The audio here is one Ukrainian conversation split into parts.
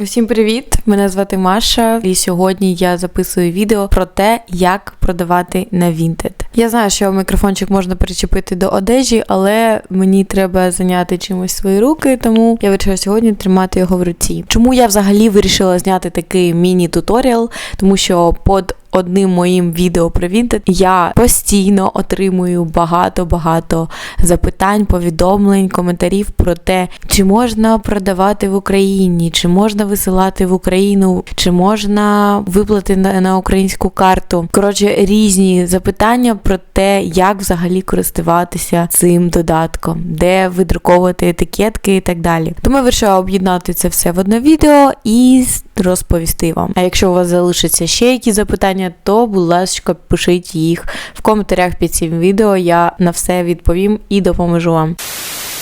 Усім привіт! Мене звати Маша, і сьогодні я записую відео про те, як продавати на Vinted. Я знаю, що мікрофончик можна причепити до одежі, але мені треба зайняти чимось свої руки, тому я вирішила сьогодні тримати його в руці. Чому я взагалі вирішила зняти такий міні-туторіал? Тому що под одним моїм відео про Vinted я постійно отримую багато-багато запитань, повідомлень, коментарів про те, чи можна продавати в Україні, чи можна висилати в Україну, чи можна виплати на, на українську карту. Коротше, різні запитання про те, як взагалі користуватися цим додатком, де видруковувати етикетки і так далі. Тому я вирішила об'єднати це все в одне відео і розповісти вам. А якщо у вас залишаться ще якісь запитання, то, будь ласка, пишіть їх в коментарях під цим відео. Я на все відповім і допоможу вам.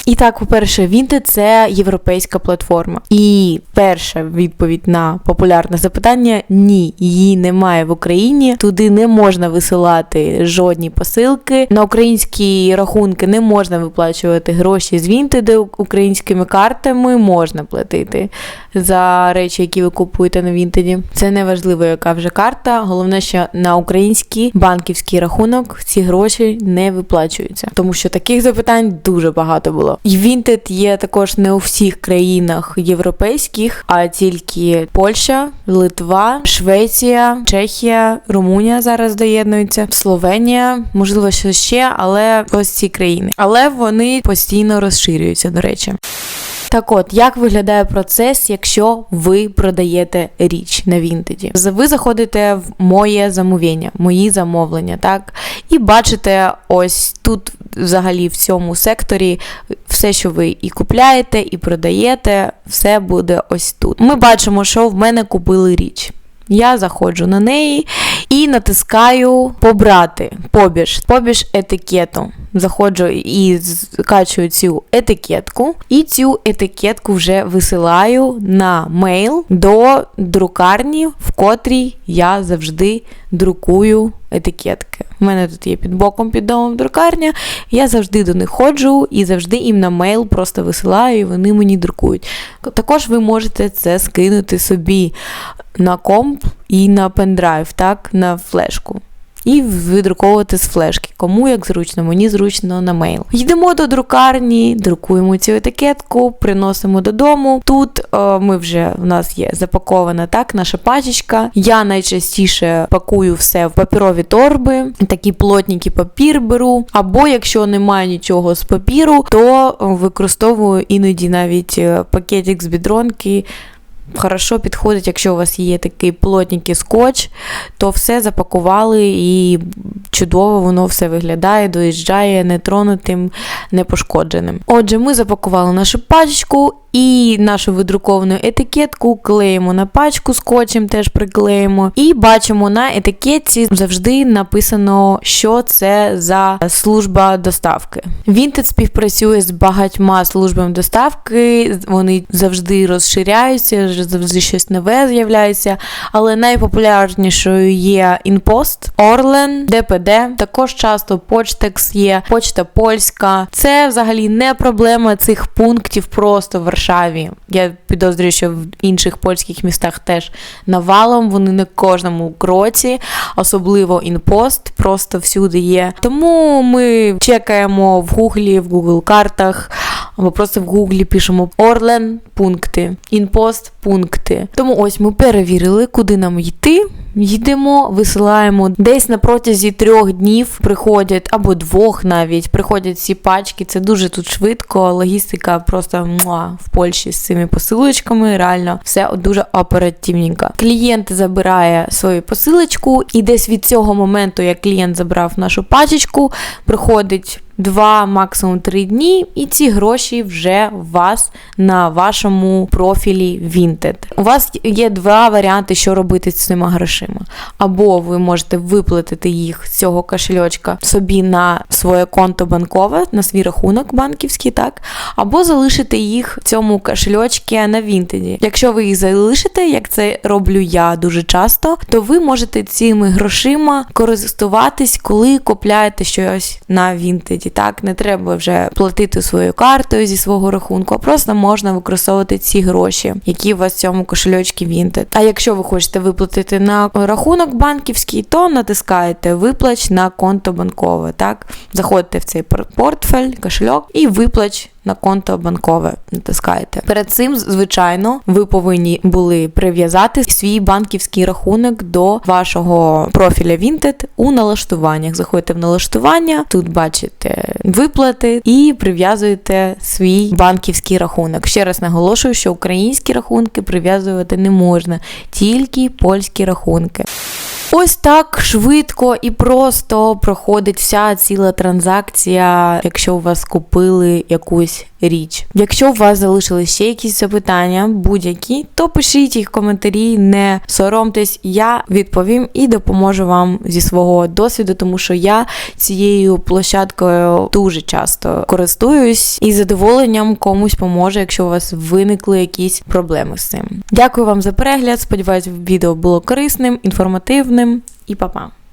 І так, по-перше, Vinted – це європейська платформа. І перша відповідь на популярне запитання: ні, її немає в Україні. Туди не можна висилати жодні посилки. На українські рахунки не можна виплачувати гроші з Vinted, українськими картами можна платити за речі, які ви купуєте на Vinted. Це не важливо, яка вже карта. Головне, що на український банківський рахунок ці гроші не виплачуються, тому що таких запитань дуже багато було. І Vinted є також не у всіх країнах європейських, а тільки Польща, Литва, Швеція, Чехія, Румунія зараз доєднуються, Словенія, можливо, що ще, але ось ці країни. Але вони постійно розширюються, до речі. Так от, як виглядає процес, якщо ви продаєте річ на Вінтеді? Ви заходите в моє замовлення, мої замовлення, так? І бачите, ось тут, взагалі, в цьому секторі, все, що ви і купляєте, і продаєте, все буде ось тут. Ми бачимо, що в мене купили річ. Я заходжу на неї і натискаю побрати побіж, побіж етикету. Заходжу і скачую цю етикетку, і цю етикетку вже висилаю на мейл до друкарні, в котрій я завжди друкую етикетки. У мене тут є під боком під домом друкарня, я завжди до них ходжу і завжди їм на мейл просто висилаю, і вони мені друкують. Також ви можете це скинути собі на комп і на пендрайв, так, на флешку і видруковувати з флешки. Кому як зручно, мені зручно на мейл. Йдемо до друкарні, друкуємо цю етикетку, приносимо додому. Тут о, е, ми вже в нас є запакована так, наша пачечка. Я найчастіше пакую все в паперові торби, такі плотненький папір беру. Або якщо немає нічого з папіру, то використовую іноді навіть е, пакетик з бідронки хорошо підходить, якщо у вас є такий плотненький скотч, то все запакували і чудово воно все виглядає, доїжджає нетронутим, непошкодженим. Отже, ми запакували нашу пачку і нашу видруковану етикетку клеїмо на пачку, скотчем теж приклеїмо. І бачимо на етикетці завжди написано, що це за служба доставки. Vinted співпрацює з багатьма службами доставки, вони завжди розширяються, завжди щось нове з'являється. Але найпопулярнішою є InPost, Orlen, ДПД, також часто Почтекс є, Почта Польська. Це взагалі не проблема цих пунктів просто в Варшаві. Я підозрюю, що в інших польських містах теж навалом. Вони на кожному кроці, особливо інпост, просто всюди є. Тому ми чекаємо в гуглі, в Google картах, або просто в гуглі пишемо Орлен пункти, інпост пункти. Тому ось ми перевірили, куди нам йти. Йдемо, висилаємо десь на протязі трьох днів приходять або двох навіть приходять ці пачки. Це дуже тут швидко. Логістика просто муа, в Польщі з цими посилочками. Реально все дуже оперативненько. Клієнт забирає свою посилочку, і десь від цього моменту, як клієнт забрав нашу пачечку, приходить Два, максимум три дні, і ці гроші вже у вас на вашому профілі Vinted. У вас є два варіанти, що робити з цими грошима. Або ви можете виплатити їх з цього кошельочка собі на своє конто банкове, на свій рахунок банківський, так, або залишити їх в цьому кошельочці на Вінтеді. Якщо ви їх залишите, як це роблю я дуже часто, то ви можете цими грошима користуватись, коли купляєте щось на Вінтеді. Так, не треба вже платити своєю картою зі свого рахунку, а просто можна використовувати ці гроші, які у вас в цьому кошельочці Vinted. А якщо ви хочете виплатити на рахунок банківський, то натискаєте виплач на конто банкове. Так, заходите в цей портфель, кошельок і виплач. На конто банкове натискаєте. Перед цим, звичайно, ви повинні були прив'язати свій банківський рахунок до вашого профіля Vinted у налаштуваннях. Заходите в налаштування, тут бачите виплати і прив'язуєте свій банківський рахунок. Ще раз наголошую, що українські рахунки прив'язувати не можна, тільки польські рахунки. Ось так швидко і просто проходить вся ціла транзакція, якщо у вас купили якусь річ. Якщо у вас залишились ще якісь запитання, будь-які, то пишіть їх в коментарі, не соромтесь, я відповім і допоможу вам зі свого досвіду, тому що я цією площадкою дуже часто користуюсь і задоволенням комусь поможе, якщо у вас виникли якісь проблеми з цим. Дякую вам за перегляд. Сподіваюсь, відео було корисним, інформативним і па-па!